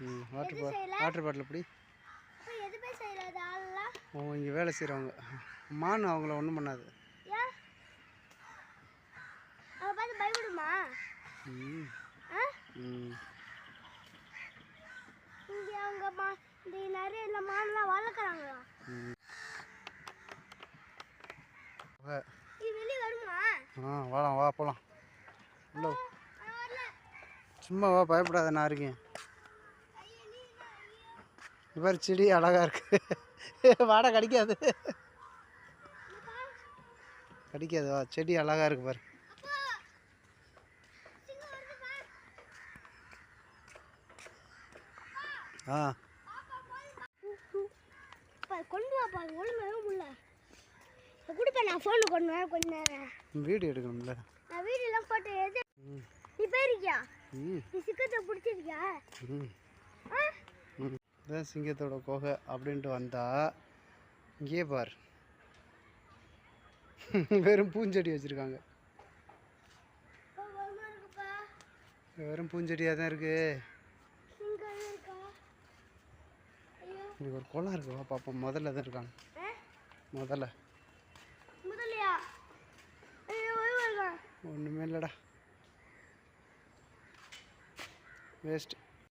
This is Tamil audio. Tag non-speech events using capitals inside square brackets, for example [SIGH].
ம் வாட்டர் பா? வாட்டர் பாட்டில் எப்படி அவங்க இங்கே வேலை செய்கிறவங்க மான் அவங்கள ஒன்றும் பண்ணாது. ம். ம். இங்கே அவங்க மா இந்த நிறைய இந்த மானெல்லாம் வளர்க்குறாங்களா? வெளியே வருமா? ஆ வாலாம் வா போகலாம் சும்மா வா பயப்படாத நான் இருக்கேன். இது பாரு செடி அழகா இருக்கு. வாடை கடிக்காது. கடிக்காது வா செடி அழகா இருக்கு பாரு. ஆ. கொடுப்பேன் நான் ஃபோனு கொண்டு வரேன் கொஞ்ச நேரம். வீடியோ எடுக்கணும்ல. நான் வீடியோலாம் போட்டு எது நீ போயிருக்கியா? நீ சிக்கத்தை பிடிச்சிருக்கியா? ஆ? இதுதான் சிங்கத்தோட குகை அப்படின்ட்டு வந்தால் இங்கே பார். [LAUGHS] வெறும் பூஞ்செடி வச்சுருக்காங்க. வெறும் பூஞ்செடியாக தான் இருக்குது இன்றைக்கி இங்கே ஒரு குளம் இருக்குவா பார்ப்போம் முதல்ல தான் இருக்காங்க. முதல்ல. ஒன்றுமே இல்லைடா. வேஸ்ட்டு